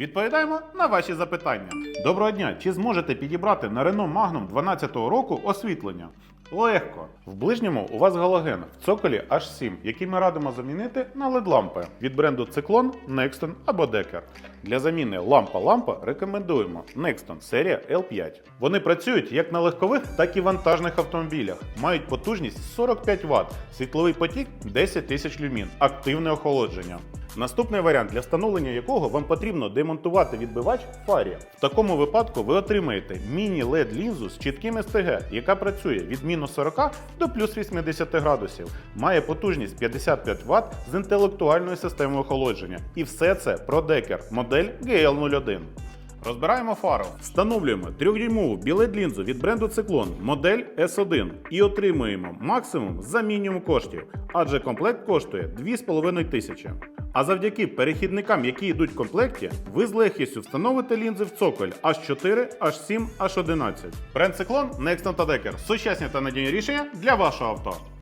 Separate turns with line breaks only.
Відповідаємо на ваші запитання. Доброго дня! Чи зможете підібрати на Renault Magnum 12-го року освітлення? Легко. В ближньому у вас галоген в цоколі H7, який ми радимо замінити на LED-лампи від бренду Циклон, Nexton або Decker. Для заміни лампа-лампа рекомендуємо Nexton серія L5. Вони працюють як на легкових, так і вантажних автомобілях. Мають потужність 45 Вт, світловий потік 10 тисяч люмін, активне охолодження. Наступний варіант, для встановлення якого вам потрібно демонтувати відбивач в фарі. В такому випадку ви отримаєте міні-LED лінзу з чітким СТГ, яка працює від мінус 40 до плюс 80 градусів, має потужність 55 Вт з інтелектуальною системою охолодження. І все це про декер, модель GL01. Розбираємо фару. Встановлюємо 3-дюймову білет лінзу від бренду Циклон, модель S1 і отримуємо максимум за мінімум коштів, адже комплект коштує 2,5 тисячі. А завдяки перехідникам, які йдуть в комплекті, ви з легкістю встановите лінзи в цоколь H4, H7, H11. Бренд Циклон, Nexton та Decker – сучасні та надійні рішення для вашого авто.